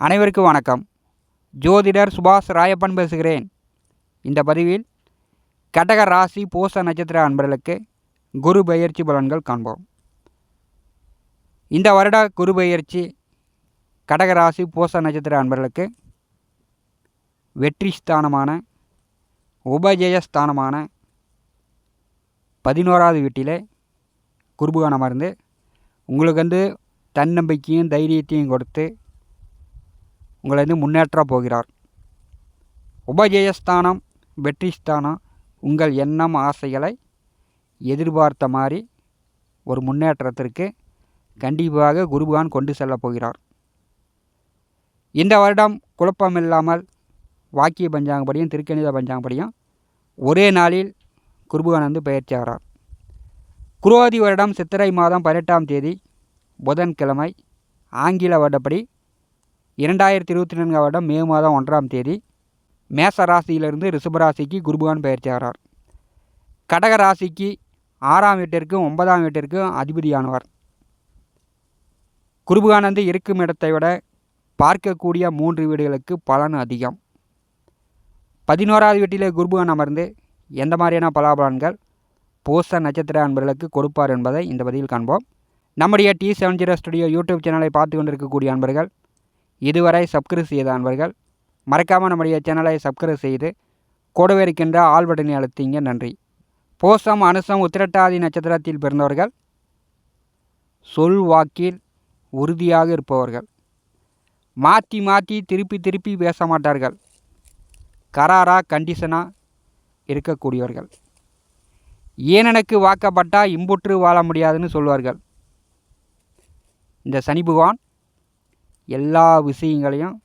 அனைவருக்கும் வணக்கம். ஜோதிடர் சுபாஷ் ராயப்பன் பேசுகிறேன். இந்த பதிவில் கடக ராசி பூச நட்சத்திர அன்பர்களுக்கு குரு பெயர்ச்சி பலன்கள் காண்போம். இந்த வருட குரு பெயர்ச்சி கடக ராசி பூச நட்சத்திர அன்பர்களுக்கு வெற்றி ஸ்தானமான உபஜயஸ்தானமான பதினோராவது வீட்டிலே குருபுகான் அமர்ந்து உங்களுக்கு வந்து தன்னம்பிக்கையும் தைரியத்தையும் கொடுத்து உங்களை வந்து முன்னேற்ற போகிறார். உபஜயஸ்தானம் வெற்றி ஸ்தானம் உங்கள் எண்ணம் ஆசைகளை எதிர்பார்த்த மாதிரி ஒரு முன்னேற்றத்திற்கு கண்டிப்பாக குருபகான் கொண்டு செல்லப் போகிறார். இந்த வருடம் குழப்பம் இல்லாமல் வாக்கிய பஞ்சாங்கப்படியும் திருக்கணித பஞ்சாங்கப்படியும் ஒரே நாளில் குருபகான் வந்து பயிற்சி ஆகிறார். குரோதி வருடம் சித்திரை மாதம் பதினெட்டாம் தேதி புதன்கிழமை ஆங்கில வருடப்படி இரண்டாயிரத்தி இருபத்தி நான்காம் வருடம் மே மாதம் ஒன்றாம் தேதி மேச ராசியிலிருந்து ரிஷபராசிக்கு குருபகான் பயிற்சியாகிறார் கடக ராசிக்கு ஆறாம் வீட்டிற்கும் ஒன்பதாம் வீட்டிற்கும் அதிபதியானவர். குருபகானந்து இருக்கும் இடத்தை விட பார்க்கக்கூடிய மூன்று வீடுகளுக்கு பலன் அதிகம். பதினோராவது வீட்டிலே குருபகான் அமர்ந்து எந்த மாதிரியான பலாபலன்கள் பூச நட்சத்திர அன்பர்களுக்கு கொடுப்பார் என்பதை இந்த பதிவில் காண்போம். நம்முடைய T seven zero studio YouTube சேனலை பார்த்து கொண்டிருக்கக்கூடிய அன்பர்கள் இதுவரை சப்ஸ்கிரைப் செய்த அன்பர்கள் மறக்காமல் நம்முடைய சேனலை சப்ஸ்கிரைப் செய்து கூடவே இருக்கின்ற ஆள் பட்டனை அழுத்திங்க. நன்றி. போசம் அனுசம் உத்திரட்டாதி நட்சத்திரத்தில் பிறந்தவர்கள் சொல் வாக்கில் உறுதியாக இருப்பவர்கள். மாற்றி மாற்றி திருப்பி திருப்பி பேச மாட்டார்கள். கராராக கண்டிஷனாக இருக்கக்கூடியவர்கள். ஏனனுக்கு வாக்கப்பட்டால் இம்புற்று வாழ முடியாதுன்னு சொல்வார்கள். இந்த சனி பகவான் எல்லா விஷயங்களையும்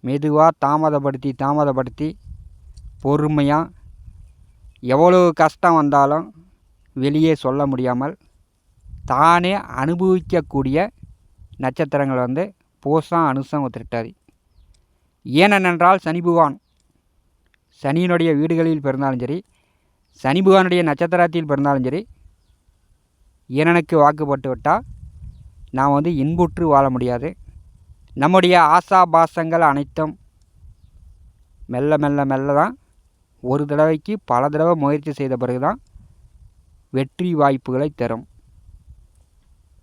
மெதுவாக தாமதப்படுத்தி தாமதப்படுத்தி பொறுமையாக எவ்வளோ கஷ்டம் வந்தாலும் வெளியே சொல்ல முடியாமல் தானே அனுபவிக்கக்கூடிய நட்சத்திரங்கள் வந்து பூசம் அனுசம் ஒத்திட்டாதி ஏனென்றால் சனி பகவான். சனியினுடைய வீடுகளில் பிறந்தாலும் சரி சனி பகவானுடைய நட்சத்திரத்தில் பிறந்தாலும் சரி ஏனனுக்கு வாக்குப்பட்டு விட்டால் நாம் வந்து இன்புற்று வாழ முடியாது. நம்முடைய ஆசாபாசங்கள் அனைத்தும் மெல்ல மெல்ல மெல்ல தான் ஒரு தடவைக்கு பல தடவை முயற்சி செய்த பிறகு தான் வெற்றி வாய்ப்புகளை தரும்.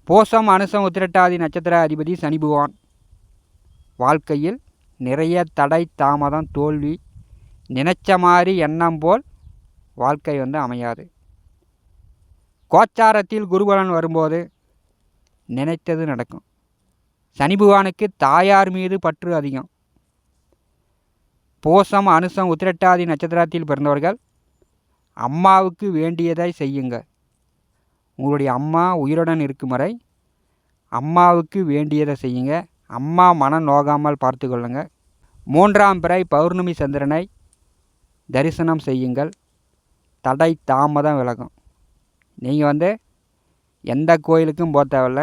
போசம் அனுசம் உத்திரட்டாதி நட்சத்திர அதிபதி சனி பகவான் வாழ்க்கையில் நிறைய தடை தாமதம் தோல்வி நினைச்ச மாதிரி எண்ணம் போல் வாழ்க்கை வந்து அமையாது. கோச்சாரத்தில் குருபலன் வரும்போது நினைத்தது நடக்கும். சனி பகவானுக்கு தாயார் மீது பற்று அதிகம். போசம் அனுசம் உத்திரட்டாதி நட்சத்திரத்தில் பிறந்தவர்கள் அம்மாவுக்கு வேண்டியதை செய்யுங்க உங்களுடைய அம்மா உயிருடன் இருக்கும் வரை அம்மாவுக்கு வேண்டியதை செய்யுங்க. அம்மா மனம் நோகாமல் பார்த்து கொள்ளுங்க மூன்றாம் பிறை பௌர்ணமி சந்திரனை தரிசனம் செய்யுங்கள். தடை தாமதம் விலகும். நீங்கள் வந்து எந்த கோயிலுக்கும் போக தேவையில்ல.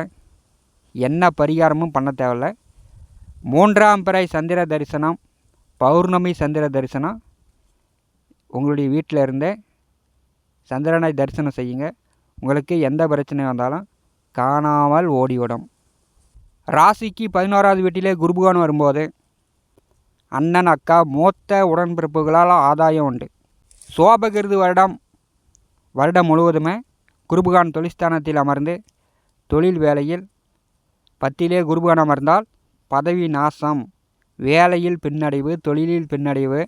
என்ன பரிகாரமும் பண்ண தேவையில்ல. மூன்றாம் பிறை சந்திர தரிசனம் பௌர்ணமி சந்திர தரிசனம். உங்களுடைய வீட்டில் இருந்தே சந்திரனை தரிசனம் செய்யுங்க. உங்களுக்கு எந்த பிரச்சனை வந்தாலும் காணாமல் ஓடிவிடும். ராசிக்கு பதினோராவது வீட்டிலே குருபகான் வரும்போது அண்ணன் அக்கா மூத்த உடன்பிறப்புகளால் ஆதாயம் உண்டு. சோபகிருது வருடம் வருடம் முழுவதுமே குருபகான் தொழிற்ஸ்தானத்தில் அமர்ந்து தொழில் வேலையில் பத்திலே குருபகான் அமர்ந்தால் பதவி நாசம் வேலையில் பின்னடைவு தொழிலில் பின்னடைவு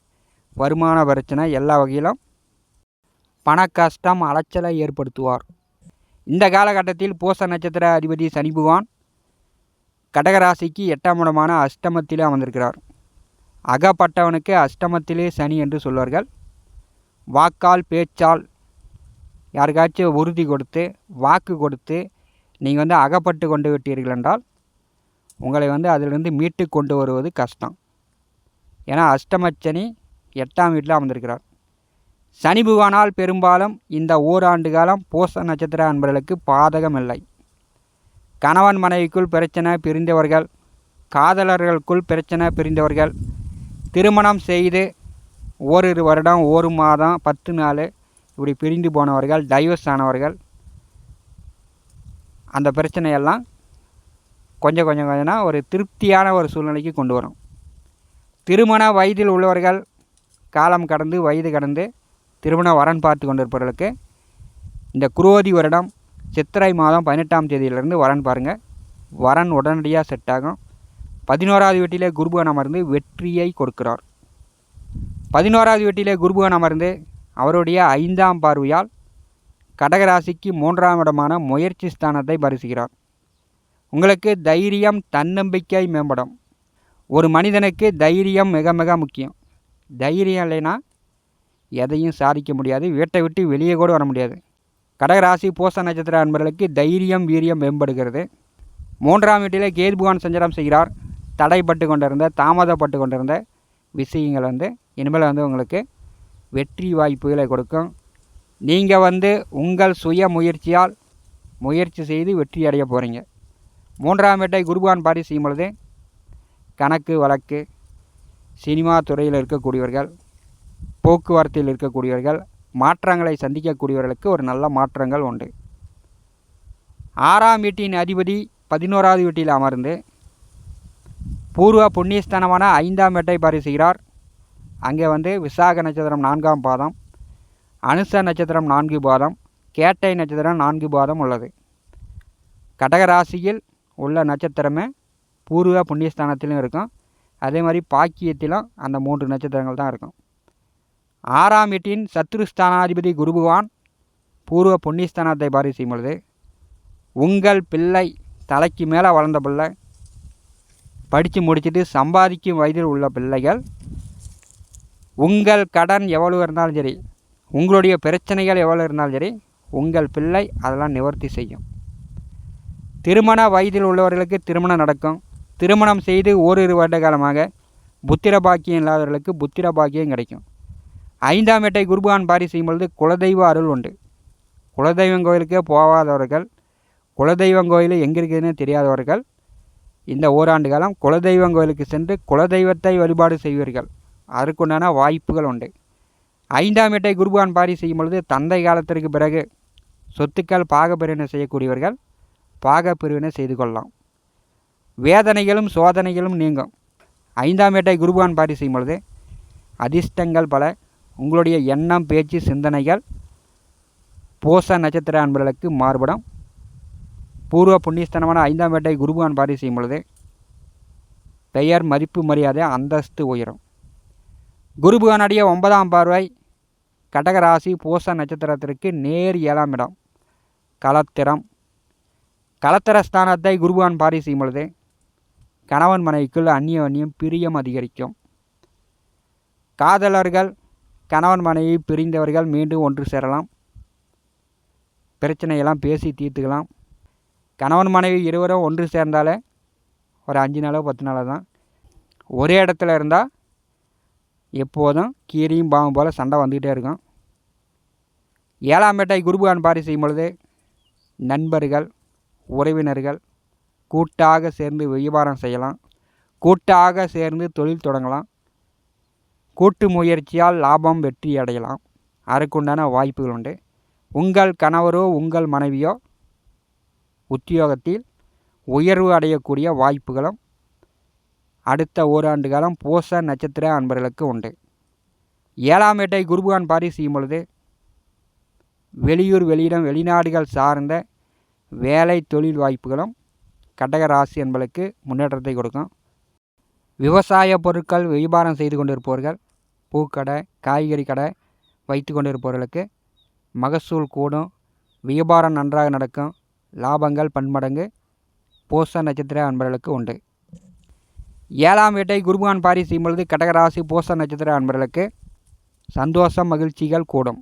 வருமான பிரச்சனை எல்லா வகையிலும் பண கஷ்டம் அலைச்சலை ஏற்படுத்துவார். இந்த காலகட்டத்தில் பூச நட்சத்திர அதிபதி சனி பகவான் கடகராசிக்கு எட்டாம் இடமான அஷ்டமத்திலே அமர்ந்திருக்கிறார். அகப்பட்டவனுக்கு அஷ்டமத்திலே சனி என்று சொல்வார்கள். வாக்கால் பேச்சால் யாருக்காச்சும் உறுதி கொடுத்து வாக்கு கொடுத்து நீங்கள் வந்து அகப்பட்டு கொண்டு விட்டீர்கள் என்றால் உங்களை வந்து அதிலிருந்து மீட்டு கொண்டு வருவது கஷ்டம். ஏன்னா அஷ்டமச்சனி எட்டாம் வீட்டில் அமர்ந்திருக்கிறார். சனி புகானால் பெரும்பாலும் இந்த ஓராண்டு காலம் பூச நட்சத்திர அன்பர்களுக்கு பாதகம் இல்லை. கணவன் மனைவிக்குள் பிரச்சனை பிரிந்தவர்கள் காதலர்களுக்குள் பிரச்சனை பிரிந்தவர்கள் திருமணம் செய்து ஓரிரு வருடம் ஒரு மாதம் பத்து நாள் இப்படி பிரிந்து போனவர்கள் டைவர்ஸ் ஆனவர்கள் அந்த பிரச்சனையெல்லாம் கொஞ்சம் கொஞ்சம் கொஞ்சம்னா ஒரு திருப்தியான ஒரு சூழ்நிலைக்கு கொண்டு வரும். திருமண வயதில் உள்ளவர்கள் காலம் கடந்து வயது கடந்து திருமண வரன் பார்த்து கொண்டிருப்பவர்களுக்கு இந்த குரோதி வருடம் சித்திரை மாதம் பதினெட்டாம் தேதியிலிருந்து வரன் பாருங்கள் வரன் உடனடியாக செட் ஆகும். பதினோராவது வீட்டிலே குருபுவன் அமர்ந்து வெற்றியை கொடுக்கிறார். பதினோராவது வீட்டிலே குருபுவன் அமர்ந்து அவருடைய ஐந்தாம் பார்வையால் கடகராசிக்கு மூன்றாம் இடமான முயற்சி ஸ்தானத்தை பரிசுகிறார். உங்களுக்கு தைரியம் தன்னம்பிக்கை மேம்படும். ஒரு மனிதனுக்கு தைரியம் மிக மிக முக்கியம். தைரியம் இல்லைன்னா எதையும் சாதிக்க முடியாது வீட்டை விட்டு வெளியே கூட வர முடியாது. கடகராசி பூச நட்சத்திர அன்பர்களுக்கு தைரியம் வீரியம் மேம்படுகிறது. மூன்றாம் வீட்டிலே கேதுபகவான் சஞ்சாரம் செய்கிறார். தடைப்பட்டு கொண்டிருந்த தாமதப்பட்டு கொண்டிருந்த விஷயங்கள் வந்து இனிமேல் வந்து உங்களுக்கு வெற்றி வாய்ப்புகளை கொடுக்கும். நீங்கள் வந்து உங்கள் சுய முயற்சியால் முயற்சி செய்து வெற்றி அடைய போகிறீங்க மூன்றாம் வேட்டை குருபான் பாரி செய்யும் பொழுது கணக்கு வழக்கு சினிமா துறையில் இருக்கக்கூடியவர்கள் போக்குவரத்தில் இருக்கக்கூடியவர்கள் மாற்றங்களை சந்திக்கக்கூடியவர்களுக்கு ஒரு நல்ல மாற்றங்கள் உண்டு. ஆறாம் வீட்டின் அதிபதி பதினோராவது வீட்டில் அமர்ந்து பூர்வ புண்ணியஸ்தானமான ஐந்தாம் மேட்டை பாரி செய்கிறார். அங்கே வந்து விசாக நட்சத்திரம் நான்காம் பாதம். அனுச நட்சத்திரம் நான்கு பாதம் கேட்டை நட்சத்திரம் நான்கு பாதம் உள்ளது. கடகராசியில் உள்ள நட்சத்திரமே பூர்வ புண்ணியஸ்தானத்திலும் இருக்கும். அதே மாதிரி பாக்கியத்திலும் அந்த மூன்று நட்சத்திரங்கள் தான் இருக்கும். ஆறாம் வீட்டின் சத்ருஸ்தானாதிபதி குரு பகவான் பூர்வ புண்ணியஸ்தானத்தை பாரி செய்யும் பொழுது உங்கள் பிள்ளை தலைக்கு மேலே வளர்ந்த பிள்ளை படித்து முடிச்சுட்டு சம்பாதிக்கும் வயதில் உள்ள பிள்ளைகள் உங்கள் கடன் எவ்வளோ இருந்தாலும் சரி உங்களுடைய பிரச்சனைகள் எவ்வளோ இருந்தாலும் சரி உங்கள் பிள்ளை அதெல்லாம் நிவர்த்தி செய்யும். திருமண வயதில் உள்ளவர்களுக்கு திருமணம் நடக்கும். திருமணம் செய்து ஓரிரு வருட காலமாக புத்திர பாக்கியம் இல்லாதவர்களுக்கு புத்திர பாக்கியம் கிடைக்கும். ஐந்தாம் வீட்டை குருபான் பாரி செய்யும் பொழுது குலதெய்வ அருள் உண்டு. குலதெய்வம் கோயிலுக்கே போகாதவர்கள் குலதெய்வம் கோயில் எங்கே இருக்குதுன்னு தெரியாதவர்கள் இந்த ஓராண்டு காலம் குலதெய்வம் கோயிலுக்கு சென்று குலதெய்வத்தை வழிபாடு செய்வீர்கள். அதற்குண்டான வாய்ப்புகள் உண்டு. ஐந்தாம் எட்டை குருபான் பாரி செய்யும் பொழுது தந்தை காலத்திற்கு பிறகு சொத்துக்கள் பாகப்பிரிவினை செய்யக்கூடியவர்கள் பாகப்பிரிவினை செய்து கொள்ளலாம். வேதனைகளும் சோதனைகளும் நீங்கும். ஐந்தாம் எட்டை குருபான் பாரி செய்யும் பொழுது அதிர்ஷ்டங்கள் பல உங்களுடைய எண்ணம் பேச்சு சிந்தனைகள் பூச நட்சத்திர அன்பர்களுக்கு மாறுபடும். பூர்வ புண்ணியஸ்தனமான ஐந்தாம் வேட்டை குருபான் பாரி செய்யும் பொழுது பெயர் மதிப்பு மரியாதை அந்தஸ்து உயரும். குருபுகானுடைய ஒன்பதாம் பார்வை கடகராசி பூச நட்சத்திரத்திற்கு நேர் ஏழாம் இடம். களத்திரம் களத்திரஸ்தானத்தை குருவான் பாரி செய்யும் பொழுது கணவன் மனைவிக்குள் அந்நிய அந்நியம் பிரியம் அதிகரிக்கும். காதலர்கள் கணவன் மனைவி பிரிந்தவர்கள் மீண்டும் ஒன்று சேரலாம். பிரச்சனையெல்லாம் பேசி தீர்த்துக்கலாம். கணவன் மனைவி இருவரும் ஒன்று சேர்ந்தாலே ஒரு அஞ்சு நாளோ பத்து நாளோ தான். ஒரே இடத்துல இருந்தால் எப்போதும் கீரியும் பாவம் போல் சண்டை வந்துக்கிட்டே இருக்கும். ஏழாம் வேட்டை குருபகான் பாரி செய்யும் பொழுது நண்பர்கள் உறவினர்கள் கூட்டாக சேர்ந்து வியாபாரம் செய்யலாம். கூட்டாக சேர்ந்து தொழில் தொடங்கலாம். கூட்டு முயற்சியால் லாபம் வெற்றி அடையலாம். அதற்குண்டான வாய்ப்புகள் உண்டு. உங்கள் கணவரோ உங்கள் மனைவியோ உத்தியோகத்தில் உயர்வு அடையக்கூடிய வாய்ப்புகளும் அடுத்த ஓராண்டு காலம் பூச நட்சத்திர அன்பர்களுக்கு உண்டு. ஏழாம் வேட்டை குருபகான் பாரி செய்யும் பொழுது வெளியூர் வெளியிடம் வெளிநாடுகள் சார்ந்த வேலை தொழில் வாய்ப்புகளும் கடக ராசி என்பதற்கு முன்னேற்றத்தை கொடுக்கும். விவசாய பொருட்கள் வியாபாரம் செய்து கொண்டிருப்பவர்கள் பூக்கடை காய்கறி கடை வைத்து கொண்டிருப்பவர்களுக்கு மகசூல் கூடும் வியாபாரம் நன்றாக நடக்கும் லாபங்கள் பன்மடங்கு பூச நட்சத்திர அன்பர்களுக்கு உண்டு. ஏழாம் வீட்டை குருபகான் பாரி செய்யும் பொழுது கடகராசி பூச நட்சத்திர அன்பர்களுக்கு சந்தோஷம் மகிழ்ச்சிகள் கூடும்.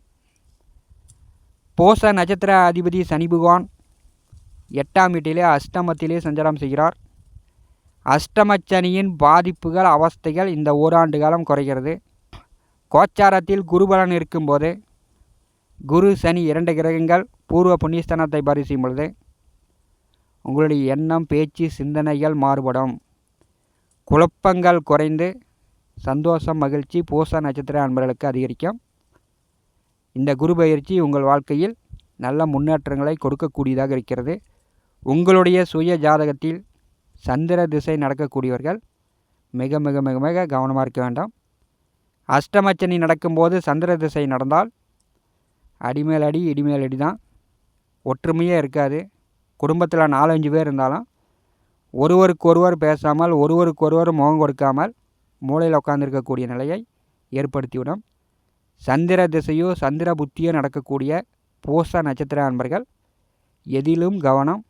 போச நட்சத்திர அதிபதி சனி பகவான் எட்டாம் வீட்டிலே அஷ்டமத்திலே சஞ்சாரம் செய்கிறார். அஷ்டமச்சனியின் பாதிப்புகள் அவஸ்தைகள் இந்த ஓராண்டு காலம் குறைகிறது. கோச்சாரத்தில் குருபலன் இருக்கும்போது குரு சனி இரண்டு கிரகங்கள் பூர்வ புண்ணியஸ்தானத்தை பரிசீலும் பொழுது உங்களுடைய எண்ணம் பேச்சு சிந்தனைகள் மாறுபடும். குழப்பங்கள் குறைந்து சந்தோஷம் மகிழ்ச்சி பூச நட்சத்திர அன்பர்களுக்கு அதிகரிக்கும். இந்த குரு பயிற்சி உங்கள் வாழ்க்கையில் நல்ல முன்னேற்றங்களை கொடுக்கக்கூடியதாக இருக்கிறது. உங்களுடைய சுய ஜாதகத்தில் சந்திர திசை நடக்கக்கூடியவர்கள் மிக மிக மிக மிக கவனமாக இருக்க வேண்டும். அஷ்டமச்சனி நடக்கும்போது சந்திர திசை நடந்தால் அடிமேல் அடி இடிமேல் அடி தான் ஒற்றுமையே இருக்காது. குடும்பத்தில் நாலஞ்சு பேர் இருந்தாலும் ஒருவருக்கொருவர் பேசாமல் ஒருவருக்கொருவர் முகம் கொடுக்காமல் மூளையில் உட்காந்துருக்கக்கூடிய நிலையை ஏற்படுத்திவிடும். சந்திர திசையோ சந்திர புத்தியோ நடக்கக்கூடிய பூச நட்சத்திர அன்பர்கள் எதிலும் கவனம்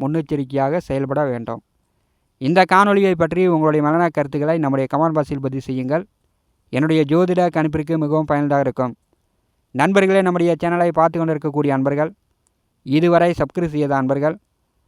முன்னெச்சரிக்கையாக செயல்பட வேண்டும். இந்த காணொலியை பற்றி உங்களுடைய மனநல கருத்துக்களை நம்முடைய கமெண்ட் பாக்ஸில் பதிவு செய்யுங்கள். என்னுடைய ஜோதிட கணிப்பிற்கு மிகவும் பயனுள்ளதாக இருக்கும். நண்பர்களே நம்முடைய சேனலை பார்த்து கொண்டிருக்கக்கூடிய அன்பர்கள் இதுவரை சப்ஸ்கிரைப் செய்யாத அன்பர்கள்